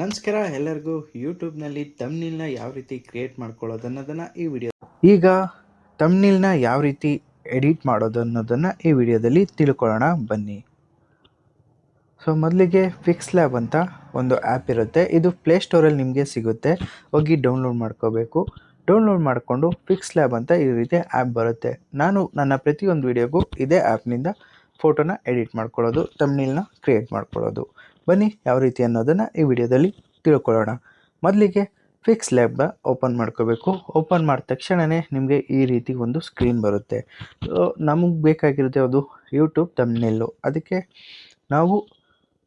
ನಮಸ್ಕಾರ ಎಲ್ಲರಿಗೂ ಯೂಟ್ಯೂಬ್ನಲ್ಲಿ ತಮ್ನಿಲ್ನ ಯಾವ ರೀತಿ ಕ್ರಿಯೇಟ್ ಮಾಡ್ಕೊಳ್ಳೋದು ಅನ್ನೋದನ್ನು ಈ ವಿಡಿಯೋ ಈಗ ತಮ್ನಿಲ್ನ ಯಾವ ರೀತಿ ಎಡಿಟ್ ಮಾಡೋದು ಅನ್ನೋದನ್ನು ಈ ವಿಡಿಯೋದಲ್ಲಿ ತಿಳ್ಕೊಳ್ಳೋಣ, ಬನ್ನಿ. ಸೊ ಮೊದಲಿಗೆ ಫಿಕ್ಸ್ ಲ್ಯಾಬ್ ಅಂತ ಒಂದು ಆ್ಯಪ್ ಇರುತ್ತೆ. ಇದು ಪ್ಲೇಸ್ಟೋರಲ್ಲಿ ನಿಮಗೆ ಸಿಗುತ್ತೆ. ಹೋಗಿ ಡೌನ್ಲೋಡ್ ಮಾಡ್ಕೋಬೇಕು. ಡೌನ್ಲೋಡ್ ಮಾಡಿಕೊಂಡು ಫಿಕ್ಸ್ ಲ್ಯಾಬ್ ಅಂತ ಈ ರೀತಿ ಆ್ಯಪ್ ಬರುತ್ತೆ. ನಾನು ನನ್ನ ಪ್ರತಿಯೊಂದು ವಿಡಿಯೋಗೂ ಇದೇ ಆ್ಯಪ್ನಿಂದ ಫೋಟೋನ ಎಡಿಟ್ ಮಾಡ್ಕೊಳ್ಳೋದು ತಮ್ನಿಲ್ನ ಕ್ರಿಯೇಟ್ ಮಾಡ್ಕೊಳ್ಳೋದು. ಬನ್ನಿ ಯಾವ ರೀತಿ ಅನ್ನೋದನ್ನು ಈ ವಿಡಿಯೋದಲ್ಲಿ ತಿಳ್ಕೊಳ್ಳೋಣ. ಮೊದಲಿಗೆ ಫಿಕ್ಸ್ ಲ್ಯಾಬ್ ಓಪನ್ ಮಾಡ್ಕೋಬೇಕು. ಓಪನ್ ಮಾಡಿದ ತಕ್ಷಣವೇ ನಿಮಗೆ ಈ ರೀತಿ ಒಂದು ಸ್ಕ್ರೀನ್ ಬರುತ್ತೆ. ನಮಗೆ ಬೇಕಾಗಿರುತ್ತೆ ಅದು ಯೂಟ್ಯೂಬ್ ತಮ್ನೆಲ್ಲು ಅದಕ್ಕೆ ನಾವು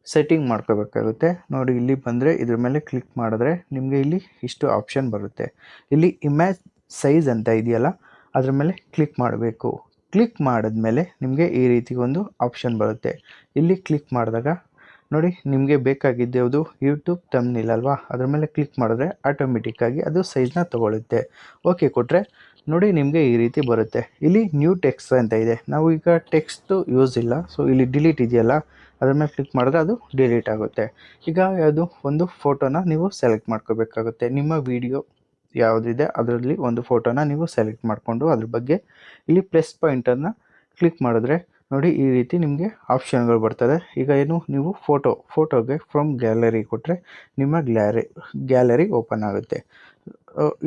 ಸೆಟ್ಟಿಂಗ್ ಮಾಡ್ಕೋಬೇಕಾಗುತ್ತೆ. ನೋಡಿ, ಇಲ್ಲಿ ಬಂದರೆ ಇದ್ರ ಮೇಲೆ ಕ್ಲಿಕ್ ಮಾಡಿದ್ರೆ ನಿಮಗೆ ಇಲ್ಲಿ ಇಷ್ಟು ಆಪ್ಷನ್ ಬರುತ್ತೆ. ಇಲ್ಲಿ ಇಮ್ಯಾಜ್ ಸೈಜ್ ಅಂತ ಇದೆಯಲ್ಲ, ಅದ್ರ ಮೇಲೆ ಕ್ಲಿಕ್ ಮಾಡಬೇಕು. ಕ್ಲಿಕ್ ಮಾಡಿದ್ಮೇಲೆ ನಿಮಗೆ ಈ ರೀತಿ ಒಂದು ಆಪ್ಷನ್ ಬರುತ್ತೆ. ಇಲ್ಲಿ ಕ್ಲಿಕ್ ಮಾಡಿದಾಗ ನೋಡಿ, ನಿಮಗೆ ಬೇಕಾಗಿದ್ದು ಯಾವುದು? ಯೂಟ್ಯೂಬ್ ತಮ್ನಿಲ್ ಅಲ್ವಾ? ಅದ್ರ ಮೇಲೆ ಕ್ಲಿಕ್ ಮಾಡಿದ್ರೆ ಆಟೋಮೆಟಿಕ್ಕಾಗಿ ಅದು ಸೈಜ್ನ ತೊಗೊಳುತ್ತೆ. ಓಕೆ ಕೊಟ್ಟರೆ ನೋಡಿ ನಿಮಗೆ ಈ ರೀತಿ ಬರುತ್ತೆ. ಇಲ್ಲಿ ನ್ಯೂ ಟೆಕ್ಸ್ಟ್ ಅಂತ ಇದೆ. ನಾವು ಈಗ ಟೆಕ್ಸ್ಟು ಯೂಸ್ ಇಲ್ಲ. ಸೊ ಇಲ್ಲಿ ಡಿಲೀಟ್ ಇದೆಯಲ್ಲ, ಅದ್ರ ಮೇಲೆ ಕ್ಲಿಕ್ ಮಾಡಿದ್ರೆ ಅದು ಡಿಲೀಟ್ ಆಗುತ್ತೆ. ಈಗ ಯಾವುದು? ಒಂದು ಫೋಟೋನ ನೀವು ಸೆಲೆಕ್ಟ್ ಮಾಡ್ಕೋಬೇಕಾಗುತ್ತೆ. ನಿಮ್ಮ ವಿಡಿಯೋ ಯಾವುದಿದೆ, ಅದರಲ್ಲಿ ಒಂದು ಫೋಟೋನ ನೀವು ಸೆಲೆಕ್ಟ್ ಮಾಡಿಕೊಂಡು ಅದ್ರ ಬಗ್ಗೆ ಇಲ್ಲಿ ಪ್ಲಸ್ ಪಾಯಿಂಟನ್ನು ಕ್ಲಿಕ್ ಮಾಡಿದ್ರೆ ನೋಡಿ ಈ ರೀತಿ ನಿಮಗೆ ಆಪ್ಷನ್ಗಳು ಬರ್ತದೆ. ಈಗ ಏನು, ನೀವು ಫೋಟೋ ಫೋಟೋಗೆ ಫ್ರಮ್ ಗ್ಯಾಲರಿ ಕೊಟ್ಟರೆ ನಿಮ್ಮ ಗ್ಯಾಲರಿ ಗ್ಯಾಲರಿ ಓಪನ್ ಆಗುತ್ತೆ.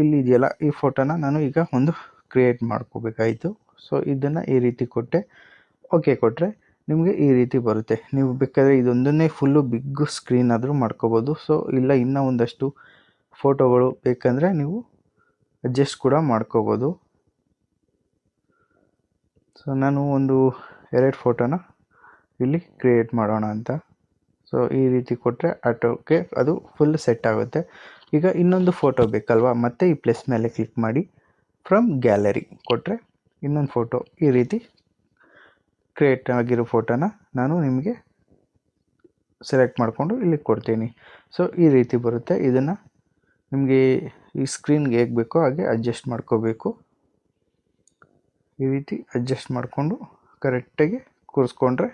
ಇಲ್ಲಿ ಇದೆಯಲ್ಲ, ಈ ಫೋಟೋನ ನಾನು ಈಗ ಒಂದು ಕ್ರಿಯೇಟ್ ಮಾಡ್ಕೋಬೇಕಾಯಿತು. ಸೊ ಇದನ್ನು ಈ ರೀತಿ ಕೊಟ್ಟೆ. ಓಕೆ ಕೊಟ್ಟರೆ ನಿಮಗೆ ಈ ರೀತಿ ಬರುತ್ತೆ. ನೀವು ಬೇಕಾದರೆ ಇದೊಂದನ್ನೇ ಫುಲ್ಲು ಬಿಗ್ ಸ್ಕ್ರೀನ್ ಆದರೂ ಮಾಡ್ಕೋಬೋದು. ಸೊ ಇಲ್ಲ ಇನ್ನೂ ಒಂದಷ್ಟು ಫೋಟೋಗಳು ಬೇಕಂದರೆ ನೀವು ಅಡ್ಜಸ್ಟ್ ಕೂಡ ಮಾಡ್ಕೋಬೋದು. ಸೊ ನಾನು ಒಂದು ಎರಡು ಫೋಟೋನ ಇಲ್ಲಿ ಕ್ರಿಯೇಟ್ ಮಾಡೋಣ ಅಂತ. ಸೊ ಈ ರೀತಿ ಕೊಟ್ಟರೆ ಆಟೋಕ್ಕೆ ಅದು ಫುಲ್ ಸೆಟ್ ಆಗುತ್ತೆ. ಈಗ ಇನ್ನೊಂದು ಫೋಟೋ ಬೇಕಲ್ವಾ? ಮತ್ತೆ ಈ ಪ್ಲಸ್ ಮೇಲೆ ಕ್ಲಿಕ್ ಮಾಡಿ ಫ್ರಮ್ ಗ್ಯಾಲರಿ ಕೊಟ್ಟರೆ ಇನ್ನೊಂದು ಫೋಟೋ ಈ ರೀತಿ ಕ್ರಿಯೇಟ್ ಆಗಿರೋ ಫೋಟೋನ ನಾನು ನಿಮಗೆ ಸೆಲೆಕ್ಟ್ ಮಾಡಿಕೊಂಡು ಇಲ್ಲಿ ಕೊಡ್ತೀನಿ. ಸೊ ಈ ರೀತಿ ಬರುತ್ತೆ. ಇದನ್ನು ನಿಮಗೆ ಈ ಸ್ಕ್ರೀನ್ಗೆ ಹೇಗೆ ಬೇಕೋ ಹಾಗೆ ಅಡ್ಜಸ್ಟ್ ಮಾಡ್ಕೋಬೇಕು. ಈ ರೀತಿ ಅಡ್ಜಸ್ಟ್ ಮಾಡಿಕೊಂಡು ಕರೆಕ್ಟಾಗಿ ಕೂರಿಸ್ಕೊಂಡ್ರೆ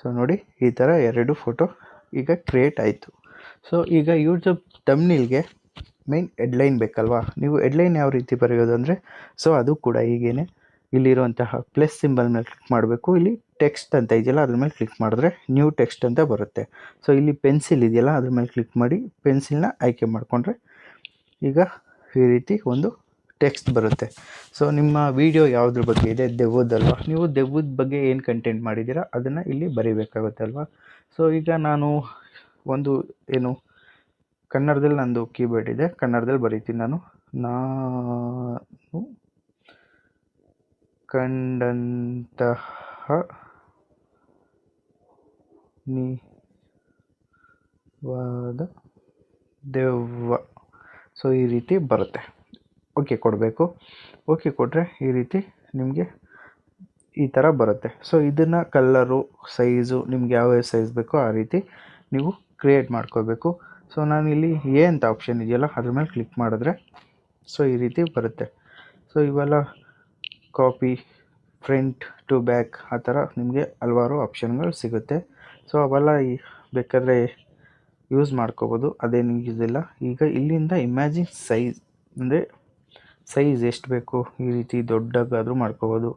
ಸೊ ನೋಡಿ ಈ ಥರ ಎರಡು ಫೋಟೋ ಈಗ ಕ್ರಿಯೇಟ್ ಆಯಿತು. ಸೊ ಈಗ ಯೂಟ್ಯೂಬ್ ತಮ್ನಿಲ್ಗೆ ಮೇನ್ ಎಡ್ಲೈನ್ ಬೇಕಲ್ವಾ? ನೀವು ಎಡ್ಲೈನ್ ಯಾವ ರೀತಿ ಬರೆಯೋದು ಅಂದರೆ ಸೊ ಅದು ಕೂಡ ಹೀಗೇನೆ ಇಲ್ಲಿರುವಂತಹ ಪ್ಲಸ್ ಸಿಂಬಲ್ ಮೇಲೆ ಕ್ಲಿಕ್ ಮಾಡಬೇಕು. ಇಲ್ಲಿ ಟೆಕ್ಸ್ಟ್ ಅಂತ ಇದೆಯಲ್ಲ, ಅದ್ರ ಮೇಲೆ ಕ್ಲಿಕ್ ಮಾಡಿದ್ರೆ ನ್ಯೂ ಟೆಕ್ಸ್ಟ್ ಅಂತ ಬರುತ್ತೆ. ಸೊ ಇಲ್ಲಿ ಪೆನ್ಸಿಲ್ ಇದೆಯಲ್ಲ, ಅದ್ರ ಮೇಲೆ ಕ್ಲಿಕ್ ಮಾಡಿ ಪೆನ್ಸಿಲ್ನ ಆಯ್ಕೆ ಮಾಡಿಕೊಂಡ್ರೆ ಈಗ ಈ ರೀತಿ ಒಂದು ಟೆಕ್ಸ್ಟ್ ಬರುತ್ತೆ. ಸೊ ನಿಮ್ಮ ವಿಡಿಯೋ ಯಾವುದ್ರ ಬಗ್ಗೆ ಇದೆ? ದೆವ್ವದಲ್ವಾ ನೀವು ದೆವ್ವದ ಬಗ್ಗೆ ಏನು ಕಂಟೆಂಟ್ ಮಾಡಿದ್ದೀರಾ? ಅದನ್ನು ಇಲ್ಲಿ ಬರೀಬೇಕಾಗುತ್ತೆ ಅಲ್ವಾ? ಸೊ ಈಗ ನಾನು ಒಂದು ಏನು, ಕನ್ನಡದಲ್ಲಿ ನಂದು ಕೀಬೋರ್ಡ್ ಇದೆ. ಕನ್ನಡದಲ್ಲಿ ಬರೀತೀನಿ ನಾನು. ನಾನು ಕಂಡಂತಹ ನೀವಾದ ದೆವ್ವ. ಸೊ ಈ ರೀತಿ ಬರುತ್ತೆ. ಓಕೆ ಕೊಡಬೇಕು. ಓಕೆ ಕೊಟ್ಟರೆ ಈ ರೀತಿ ನಿಮಗೆ ಈ ಥರ ಬರುತ್ತೆ. ಸೊ ಇದನ್ನು ಕಲ್ಲರು ಸೈಜು ನಿಮ್ಗೆ ಯಾವ ಸೈಜ್ ಬೇಕೋ ಆ ರೀತಿ ನೀವು ಕ್ರಿಯೇಟ್ ಮಾಡ್ಕೋಬೇಕು. ಸೊ ನಾನಿಲ್ಲಿ ಎ ಅಂತ ಆಪ್ಷನ್ ಇದೆಯಲ್ಲ, ಅದ್ರ ಮೇಲೆ ಕ್ಲಿಕ್ ಮಾಡಿದ್ರೆ ಸೊ ಈ ರೀತಿ ಬರುತ್ತೆ. ಸೊ ಇವೆಲ್ಲ ಕಾಪಿ ಫ್ರಂಟ್ ಟು ಬ್ಯಾಕ್ ಆ ಥರ ನಿಮಗೆ ಹಲವಾರು ಆಪ್ಷನ್ಗಳು ಸಿಗುತ್ತೆ. ಸೊ ಅವೆಲ್ಲ ಈ ಬೇಕಾದರೆ ಯೂಸ್ ಮಾಡ್ಕೋಬೋದು. ಅದೇನು ಯೂಸ್ ಇಲ್ಲ. ಈಗ ಇಲ್ಲಿಂದ ಇಮ್ಯಾಜಿನ್ ಸೈಜ್ ಅಂದರೆ ಸೈಜ್ ಎಷ್ಟು ಬೇಕು ಈ ರೀತಿ ದೊಡ್ಡಗಾದರೂ ಮಾಡ್ಕೋಬೋದು.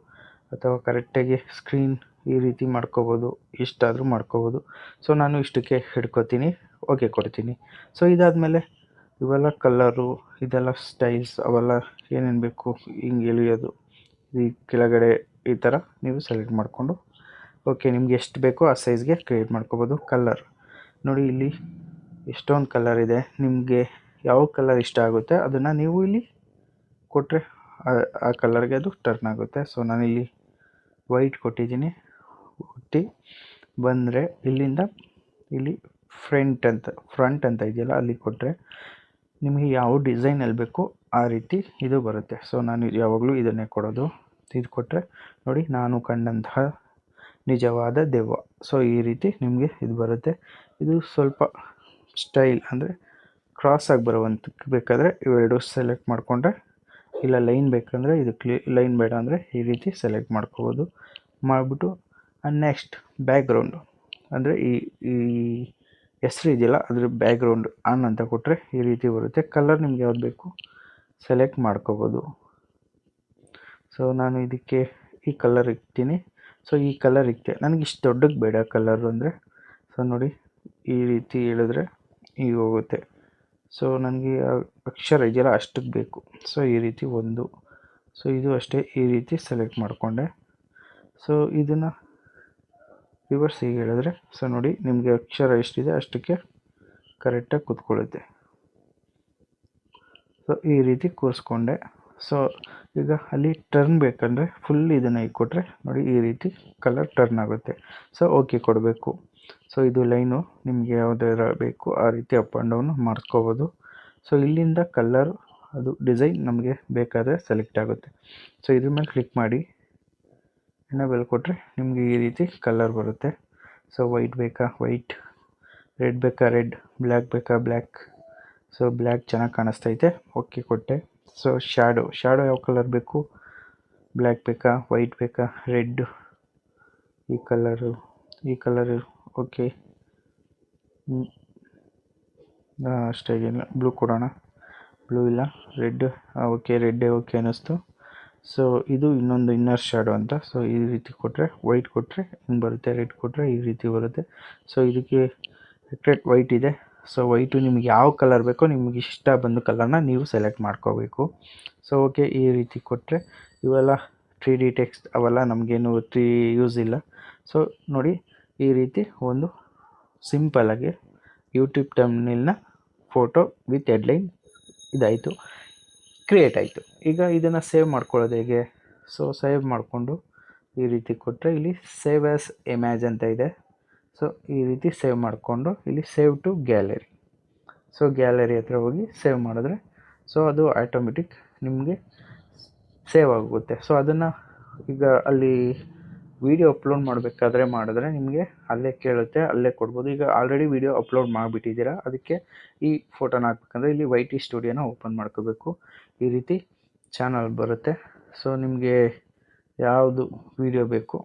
ಅಥವಾ ಕರೆಕ್ಟಾಗಿ ಸ್ಕ್ರೀನ್ ಈ ರೀತಿ ಮಾಡ್ಕೋಬೋದು, ಇಷ್ಟಾದರೂ ಮಾಡ್ಕೋಬೋದು. ಸೊ ನಾನು ಇಷ್ಟಕ್ಕೆ ಹಿಡ್ಕೋತೀನಿ. ಓಕೆ ಕೊಡ್ತೀನಿ. ಸೊ ಇದಾದಮೇಲೆ ಇವೆಲ್ಲ ಕಲ್ಲರು ಇದೆಲ್ಲ ಸ್ಟೈಲ್ಸ್ ಅವೆಲ್ಲ ಏನೇನು ಬೇಕು ಹಿಂಗೆ ಎಳಿಯೋದು, ಈ ಕೆಳಗಡೆ ಈ ಥರ ನೀವು ಸೆಲೆಕ್ಟ್ ಮಾಡಿಕೊಂಡು ಓಕೆ ನಿಮ್ಗೆ ಎಷ್ಟು ಬೇಕೋ ಆ ಸೈಜ್ಗೆ ಕ್ರಿಯೇಟ್ ಮಾಡ್ಕೋಬೋದು ಕಲ್ಲರ್ ನೋಡಿ, ಇಲ್ಲಿ ಎಷ್ಟೊಂದು ಕಲರ್ ಇದೆ. ನಿಮಗೆ ಯಾವ ಕಲರ್ ಇಷ್ಟ ಆಗುತ್ತೆ ಅದನ್ನು ನೀವು ಇಲ್ಲಿ ಕೊಟ್ಟರೆ ಆ ಕಲರ್ಗೆ ಅದು ಟರ್ನ್ ಆಗುತ್ತೆ. ಸೊ ನಾನಿಲ್ಲಿ ವೈಟ್ ಕೊಟ್ಟಿದ್ದೀನಿ. ಕೊಟ್ಟು ಬಂದರೆ ಇಲ್ಲಿಂದ ಇಲ್ಲಿ ಫ್ರಂಟ್ ಅಂತ ಫ್ರಂಟ್ ಅಂತ ಇದೆಯಲ್ಲ, ಅಲ್ಲಿ ಕೊಟ್ಟರೆ ನಿಮಗೆ ಯಾವ ಡಿಸೈನಲ್ಲಿ ಬೇಕು ಆ ರೀತಿ ಇದು ಬರುತ್ತೆ. ಸೊ ನಾನು ಯಾವಾಗಲೂ ಇದನ್ನೇ ಕೊಡೋದು. ಇದು ಕೊಟ್ಟರೆ ನೋಡಿ, ನಾನು ಕಂಡಂತಹ ನಿಜವಾದ ದೆವ್ವ. ಸೊ ಈ ರೀತಿ ನಿಮಗೆ ಇದು ಬರುತ್ತೆ. ಇದು ಸ್ವಲ್ಪ ಸ್ಟೈಲ್ ಅಂದರೆ ಕ್ರಾಸಾಗಿ ಬರುವಂಥ ಬೇಕಾದರೆ ಇವೆರಡು ಸೆಲೆಕ್ಟ್ ಮಾಡಿಕೊಂಡ್ರೆ ಇಲ್ಲ ಲೈನ್ ಬೇಕಂದರೆ ಇದು ಕ್ಲಿ, ಲೈನ್ ಬೇಡ ಅಂದರೆ ಈ ರೀತಿ ಸೆಲೆಕ್ಟ್ ಮಾಡ್ಕೋಬೋದು. ಮಾಡಿಬಿಟ್ಟು ನೆಕ್ಸ್ಟ್ ಬ್ಯಾಕ್ಗ್ರೌಂಡು ಅಂದರೆ ಈ ಈ ಹೆಸ್ರು ಇದೆಯಲ್ಲ, ಅದ್ರ ಬ್ಯಾಕ್ಗ್ರೌಂಡ್ ಆನ್ ಅಂತ ಕೊಟ್ಟರೆ ಈ ರೀತಿ ಬರುತ್ತೆ. ಕಲರ್ ನಿಮ್ಗೆ ಯಾವ್ದು ಬೇಕು ಸೆಲೆಕ್ಟ್ ಮಾಡ್ಕೋಬೋದು. ಸೊ ನಾನು ಇದಕ್ಕೆ ಈ ಕಲರ್ ಇಕ್ತೀನಿ ಸೊ ಈ ಕಲರ್ ಇಕ್ತೆ ನನಗೆ ಇಷ್ಟು ದೊಡ್ಡಕ್ಕೆ ಬೇಡ ಕಲರು ಅಂದರೆ. ಸೊ ನೋಡಿ, ಈ ರೀತಿ ಹೇಳಿದ್ರೆ ಈಗ ಹೋಗುತ್ತೆ. ಸೊ ನನಗೆ ಅಕ್ಷರ ಇದೆಯಲ್ಲ, ಅಷ್ಟಕ್ಕೆ ಬೇಕು. ಸೊ ಈ ರೀತಿ ಒಂದು. ಸೊ ಇದು ಅಷ್ಟೇ ಈ ರೀತಿ ಸೆಲೆಕ್ಟ್ ಮಾಡಿಕೊಂಡೆ. ಸೊ ಇದನ್ನು ರಿವರ್ಸ್ ಹೀಗೆ ಹೇಳಿದ್ರೆ ಸೊ ನೋಡಿ ನಿಮಗೆ ಅಕ್ಷರ ಎಷ್ಟಿದೆ ಅಷ್ಟಕ್ಕೆ ಕರೆಕ್ಟಾಗಿ ಕೂತ್ಕೊಳ್ಳುತ್ತೆ. ಸೊ ಈ ರೀತಿ ಕೂರಿಸ್ಕೊಂಡೆ. ಸೊ ಈಗ ಅಲ್ಲಿ ಟರ್ನ್ ಬೇಕಂದರೆ ಫುಲ್ ಇದನ್ನು ಇಟ್ಕೊಟ್ರೆ ನೋಡಿ ಈ ರೀತಿ ಕಲರ್ ಟರ್ನ್ ಆಗುತ್ತೆ. ಸೊ ಓಕೆ ಕೊಡಬೇಕು. ಸೊ ಇದು ಲೈನು ನಿಮಗೆ ಯಾವುದಾರ ಬೇಕು, ಆ ರೀತಿ ಅಪ್ ಆ್ಯಂಡ್ ಡೌನು ಮಾಡಿಸ್ಕೋಬೋದು ಸೊ ಇಲ್ಲಿಂದ ಕಲ್ಲರ್ ಅದು ಡಿಸೈನ್ ನಮಗೆ ಬೇಕಾದರೆ ಸೆಲೆಕ್ಟ್ ಆಗುತ್ತೆ. ಸೊ ಇದ್ರ ಮೇಲೆ ಕ್ಲಿಕ್ ಮಾಡಿ. ಎನಬಲ್ ಕೊಟ್ಟರೆ ನಿಮಗೆ ಈ ರೀತಿ ಕಲರ್ ಬರುತ್ತೆ. ಸೊ ವೈಟ್ ಬೇಕಾ? ವೈಟ್ ರೆಡ್ ಬೇಕಾ? ರೆಡ್ ಬ್ಲ್ಯಾಕ್ ಬೇಕಾ? ಬ್ಲ್ಯಾಕ್ ಸೊ ಬ್ಲ್ಯಾಕ್ ಚೆನ್ನಾಗಿ ಕಾಣಿಸ್ತೈತೆ. ಓಕೆ ಕೊಟ್ಟೆ. ಸೊ ಶ್ಯಾಡೋ ಶ್ಯಾಡೋ ಯಾವ ಕಲರ್ ಬೇಕು? ಬ್ಲ್ಯಾಕ್ ಬೇಕಾ? ವೈಟ್ ಬೇಕಾ? ರೆಡ್ ಈ ಕಲರು ಈ ಕಲರು ಓಕೆ. ಅಷ್ಟೇ ಏನಿಲ್ಲ ಬ್ಲೂ ಕೊಡೋಣ. ಬ್ಲೂ ಇಲ್ಲ. ರೆಡ್ ಓಕೆ ರೆಡ್ಡೇ ಓಕೆ ಅನ್ನಿಸ್ತು. ಸೊ ಇದು ಇನ್ನೊಂದು ಇನ್ನರ್ ಶ್ಯಾಡೋ ಅಂತ. ಸೊ ಈ ರೀತಿ ಕೊಟ್ಟರೆ ವೈಟ್ ಕೊಟ್ಟರೆ ಹಿಂಗೆ ಬರುತ್ತೆ ರೆಡ್ ಕೊಟ್ಟರೆ ಈ ರೀತಿ ಬರುತ್ತೆ. ಸೊ ಇದಕ್ಕೆ ಎಕ್ರೆಟ್ ವೈಟ್ ಇದೆ. ಸೊ ವೈಟು ನಿಮ್ಗೆ ಯಾವ ಕಲರ್ ಬೇಕೋ ನಿಮಗೆ ಇಷ್ಟ ಬಂದ ಕಲರ್ನ ನೀವು ಸೆಲೆಕ್ಟ್ ಮಾಡ್ಕೋಬೇಕು. ಸೊ ಓಕೆ ಈ ರೀತಿ ಕೊಟ್ಟರೆ ಇವೆಲ್ಲ ತ್ರೀ ಡಿ ಟೆಕ್ಸ್ಟ್ ಅವೆಲ್ಲ ನಮಗೇನು ತ್ರೀ ಯೂಸ್ ಇಲ್ಲ. ಸೊ ನೋಡಿ ಈ ರೀತಿ ಒಂದು ಸಿಂಪಲಾಗಿ ಯೂಟ್ಯೂಬ್ ಟರ್ಮಿನಲ್ನ ಫೋಟೋ ವಿತ್ ಎಡ್ಲೈನ್ ಇದಾಯಿತು ಕ್ರಿಯೇಟ್ ಆಯಿತು. ಈಗ ಇದನ್ನು ಸೇವ್ ಮಾಡ್ಕೊಳ್ಳೋದು ಹೇಗೆ? ಸೊ ಸೇವ್ ಮಾಡಿಕೊಂಡು ಈ ರೀತಿ ಕೊಟ್ಟರೆ ಇಲ್ಲಿ ಸೇವ್ ಆ್ಯಸ್ ಇಮ್ಯಾಜ್ ಅಂತ ಇದೆ. ಸೊ ಈ ರೀತಿ ಸೇವ್ ಮಾಡಿಕೊಂಡು ಇಲ್ಲಿ save to gallery so gallery ಹತ್ರ ಹೋಗಿ ಸೇವ್ ಮಾಡಿದ್ರೆ ಸೊ ಅದು ಆಟೋಮೆಟಿಕ್ ನಿಮಗೆ ಸೇವ್ ಆಗುತ್ತೆ. ಸೊ ಅದನ್ನು ಈಗ ಅಲ್ಲಿ ವಿಡಿಯೋ ಅಪ್ಲೋಡ್ ಮಾಡಬೇಕಾದ್ರೆ ಮಾಡಿದ್ರೆ ನಿಮಗೆ ಅಲ್ಲೇ ಕೇಳುತ್ತೆ, ಅಲ್ಲೇ ಕೊಡ್ಬೋದು. ಈಗ ಆಲ್ರೆಡಿ ವಿಡಿಯೋ ಅಪ್ಲೋಡ್ ಮಾಡಿಬಿಟ್ಟಿದ್ದೀರಾ, ಅದಕ್ಕೆ ಈ ಫೋಟೋನ ಹಾಕ್ಬೇಕಂದ್ರೆ ಇಲ್ಲಿ ವೈ ಟಿ ಸ್ಟುಡಿಯೋನ ಓಪನ್ ಮಾಡ್ಕೋಬೇಕು. ಈ ರೀತಿ ಚಾನಲ್ ಬರುತ್ತೆ. ಸೊ ನಿಮಗೆ ಯಾವುದು ವಿಡಿಯೋ ಬೇಕು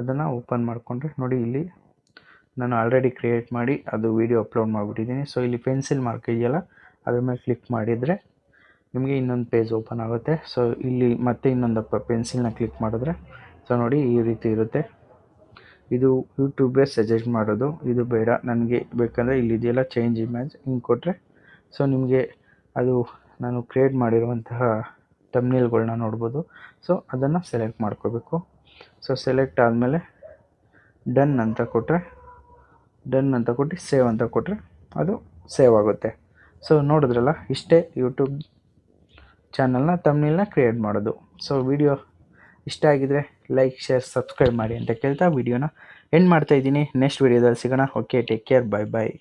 ಅದನ್ನು ಓಪನ್ ಮಾಡಿಕೊಂಡ್ರೆ ನೋಡಿ, ಇಲ್ಲಿ ನಾನು ಆಲ್ರೆಡಿ ಕ್ರಿಯೇಟ್ ಮಾಡಿ ಅದು ವಿಡಿಯೋ ಅಪ್ಲೋಡ್ ಮಾಡಿಬಿಟ್ಟಿದ್ದೀನಿ. ಸೊ ಇಲ್ಲಿ ಪೆನ್ಸಿಲ್ ಮಾರ್ಕ್ ಇದೆಯಲ್ಲ, ಅದ್ರ ಮೇಲೆ ಕ್ಲಿಕ್ ಮಾಡಿದರೆ ನಿಮಗೆ ಇನ್ನೊಂದು ಪೇಜ್ ಓಪನ್ ಆಗುತ್ತೆ. ಸೊ ಇಲ್ಲಿ ಮತ್ತೆ ಇನ್ನೊಂದು ಪೆನ್ಸಿಲ್ನ ಕ್ಲಿಕ್ ಮಾಡಿದ್ರೆ ಸೊ ನೋಡಿ ಈ ರೀತಿ ಇರುತ್ತೆ. ಇದು ಯೂಟ್ಯೂಬೇ ಸಜೆಸ್ಟ್ ಮಾಡೋದು. ಇದು ಬೇಡ. ನನಗೆ ಬೇಕಂದರೆ ಇಲ್ಲಿ ಇದೆಯಲ್ಲ ಚೇಂಜ್ ಇಮೇಜ್ ಹಿಂಗೆ ಕೊಟ್ಟರೆ ಸೊ ನಿಮಗೆ ಅದು ನಾನು ಕ್ರಿಯೇಟ್ ಮಾಡಿರುವಂತಹ ತಮ್ನೇಲ್ಗಳನ್ನ ನೋಡ್ಬೋದು. ಸೊ ಅದನ್ನು ಸೆಲೆಕ್ಟ್ ಮಾಡ್ಕೋಬೇಕು. ಸೊ ಸೆಲೆಕ್ಟ್ ಆದಮೇಲೆ ಡನ್ ಅಂತ ಕೊಟ್ಟರೆ ಡನ್ ಅಂತ ಕೊಟ್ಟು ಸೇವ್ ಅಂತ ಕೊಟ್ಟರೆ ಅದು ಸೇವ್ ಆಗುತ್ತೆ. ಸೊ ನೋಡಿದ್ರಲ್ಲ, ಇಷ್ಟೇ ಯೂಟ್ಯೂಬ್ ಚಾನಲ್ನ ತಮ್ನೇಲ್ನ ಕ್ರಿಯೇಟ್ ಮಾಡೋದು. ಸೊ ವಿಡಿಯೋ ಇಷ್ಟ ಆಗಿದ್ರೆ ಲೈಕ್ ಶೇರ್ ಸಬ್ಸ್ಕ್ರೈಬ್ ಮಾಡಿ ಅಂತ ಕೇಳ್ತಾ ವಿಡಿಯೋನ ಎಂಡ್ ಮಾಡ್ತಾಯಿದ್ದೀನಿ ನೆಕ್ಸ್ಟ್ ವಿಡಿಯೋದಲ್ಲಿ ಸಿಗೋಣ. Okay take care bye bye